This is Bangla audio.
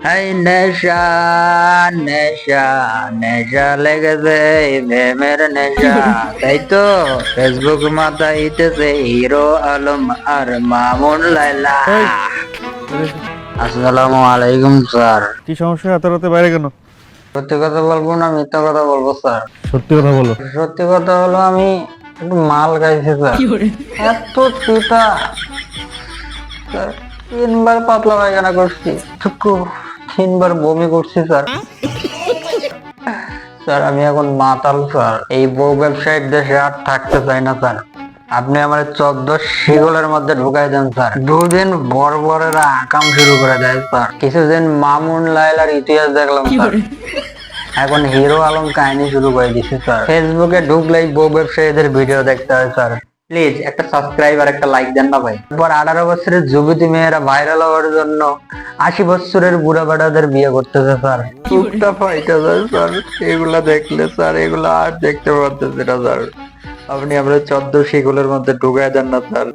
এই নেশা নেশা নেশা লেগেছে প্রেমের নেশা। তাই তো ফেসবুক মাথা ইতেছে হিরো আলম আর মামুন লাইলা আসসালামু আলাইকুম স্যার। কি সমস্যা? এত রাতে বাইরে কেন? সত্যি কথা বলব না মিথ্যা কথা বলব স্যার। সত্যি কথা বলো। সত্যি কথা হলো আমি একটু মাল খাইছি স্যার। এত চিতা তিনবার পাতলা পায়খানা করছি। টুকু তিনবার বমি করছি স্যার। স্যার আমি এখন মাতাল স্যার। এই বউ ব্যবসায়িক দেশে আর থাকতে চাই না স্যার। আপনি আমার চোদ্দ শিগলের মধ্যে ঢুকাই দেন স্যার। দুদিন বড় বড়রা আকাম শুরু করে দেয় স্যার। কিছুদিন মামুন লাইলার ইতিহাস দেখলাম স্যার। এখন হিরো আলম কাহিনী শুরু করে দিছে স্যার। ফেসবুকে ঢুকলেই বউ ব্যবসায়ীদের ভিডিও দেখতে হয় স্যার। প্লিজ একটা সাবস্ক্রাইব আর একটা লাইক দেন না ভাই। এরপর আঠারো বছরের যুবতী মেয়েরা ভাইরাল হওয়ার জন্য আশি বছরের বুড়া বেড়াদের বিয়ে করতেছে স্যার টুকটা ফাইটা স্যার এগুলা দেখলে স্যার এগুলো আর দেখতে পারতেছে না স্যার আপনি আমরা চোদ্দ সেগুলোর মধ্যে ঢুকাই দেন না স্যার